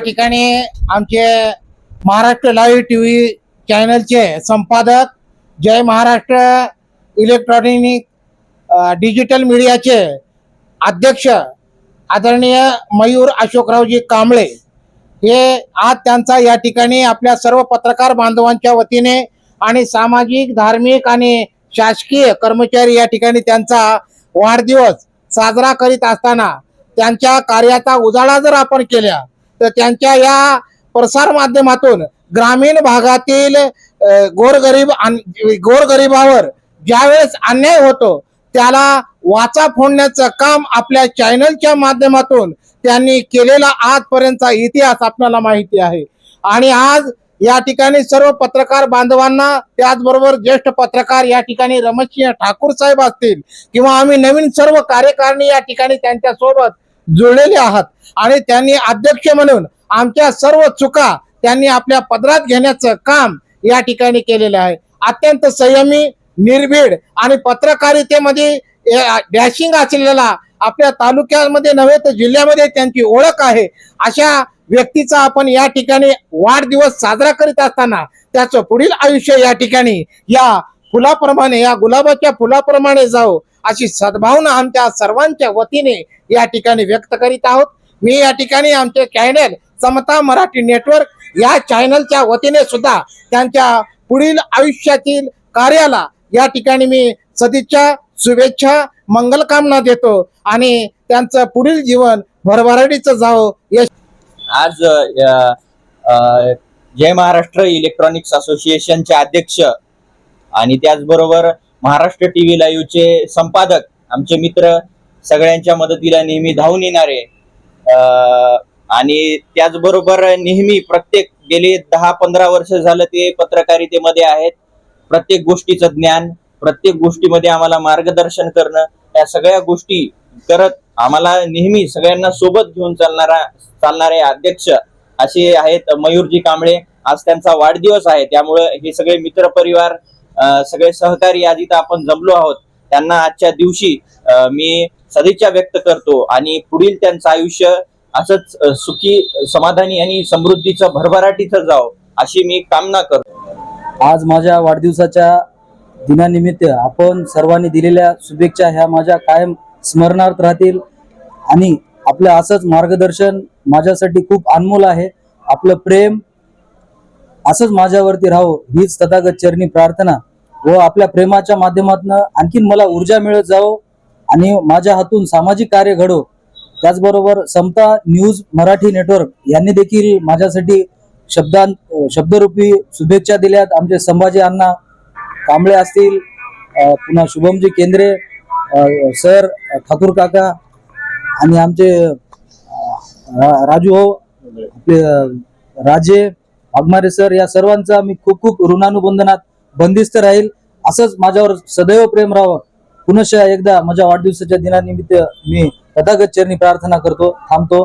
ठिकाणी आमचे Maharashtra live T V चॅनलचे संपादक जय महाराष्ट्र इलेक्ट्रॉनिक डिजिटल मीडियाचे अध्यक्ष आदरणीय मयूर अशोकरावजी कांबळे. हे आज त्यांचा या ठिकाणी आपल्या सर्व पत्रकार बांधवांच्या वतीने आणि सामाजिक धार्मिक आणि शासकीय कर्मचारी या ठिकाणी त्यांचा वाढदिवस साजरा करीत असताना त्यांच्या कार्याचा उजाळा जर आपण केल्या तर त्यांच्या या प्रसार माध्यमातून ग्रामीण भागातील गोरगरीब गोरगरिबावर ज्यावेळेस अन्याय होतो त्याला वाचा फोडण्याचं काम आपल्या चॅनलच्या माध्यमातून त्यांनी केलेला आजपर्यंतचा इतिहास आपल्याला माहिती आहे. आणि आज या ठिकाणी सर्व पत्रकार बांधवांना त्याचबरोबर ज्येष्ठ पत्रकार या ठिकाणी रमेशसिंह ठाकूर साहेब असतील किंवा आम्ही नवीन सर्व कार्यकारिणी या ठिकाणी त्यांच्यासोबत जुळलेले आहात. आणि त्यांनी अध्यक्ष म्हणून आमच्या सर्व चुका त्यांनी आपल्या पदरात घेण्याचं काम या ठिकाणी केलेलं आहे. अत्यंत संयमी निर्भीड आणि पत्रकारितेमध्ये डॅशिंग असलेला आपल्या तालुक्यामध्ये नव्हे तर जिल्ह्यामध्ये त्यांची ओळख आहे. अशा व्यक्तीचा आपण या ठिकाणी वाढदिवस साजरा करीत असताना त्याचं पुढील आयुष्य या ठिकाणी या फुलाप्रमाणे या गुलाबाच्या फुलाप्रमाणे जाऊ अशी सद्भावना आमच्या सर्वांच्या वतीने या ठिकाणी व्यक्त करीत आहोत. मी या ठिकाणी आमचे चॅनल समता मराठी नेटवर्क या चॅनलच्या वतीने सुद्धा त्यांच्या पुढील आयुष्यातील कार्याला या ठिकाणी मी सदिच्छा शुभेच्छा मंगलकामना देतो आणि त्यांचं पुढील जीवन भरभराटीचं जावं. यश आज जय महाराष्ट्र इलेक्ट्रॉनिक्स असोसिएशनचे अध्यक्ष आणि त्याचबरोबर महाराष्ट्र टीव्ही लाईव्हचे संपादक आमचे मित्र सगळ्यांच्या मदतीला नेहमी धावून येणारे आणि त्याचबरोबर नेहमी प्रत्येक गेले दहा पंधरा वर्ष झालं ते पत्रकारितेमध्ये आहेत. प्रत्येक गोष्टीचं ज्ञान प्रत्येक गोष्टीमध्ये आम्हाला मार्गदर्शन करणं या सगळ्या गोष्टी करत आम्हाला नेहमी सगळ्यांना सोबत घेऊन चालणारा चालणारे अध्यक्ष असे आहेत मयूरजी कांबळे. आज त्यांचा वाढदिवस आहे त्यामुळे हे सगळे मित्र परिवार सगळे सहकारी आज इथं आपण जमलो आहोत. त्यांना आजच्या दिवशी मी सदिच्छा व्यक्त करतो आणि पुढील त्यांचं आयुष्य असंच सुखी समाधानी आणि समृद्धीचं भरभराटीचं जावं अशी मी कामना करतो. आज माझ्या वाढदिवसाच्या दिनानिमित्त आपण सर्वांनी दिलेल्या शुभेच्छा ह्या माझ्या कायम स्मरणार्थ राहतील आणि आपलं असंच मार्गदर्शन माझ्यासाठी खूप अनमोल आहे. आपलं प्रेम असंच माझ्यावरती राहो हीच तथागत चरणी प्रार्थना व आपल्या प्रेमाच्या माध्यमातून आणखीन मला ऊर्जा मिळत जावो आणि माझ्या हातून सामाजिक कार्य घडो. त्याचबरोबर समता न्यूज मराठी नेटवर्क यांनी देखील माझ्यासाठी शब्दां शब्दरूपी शुभेच्छा दिल्यात. आमचे संभाजी अण्णा कांबळे असतील पुन्हा शुभमजी केंद्रे सर ठाकूर काका आणि आमचे राजू हो आपले राजे वाघमारे सर या सर्वांचा मी खूप खूप ऋणानुबंधनात बंदिस्त राहील. असंच माझ्यावर सदैव प्रेम राहावं. पुनश्च एकदा माझ्या वाढदिवसाच्या दिनानिमित्त मी तथागत चरणी प्रार्थना करतो थांबतो.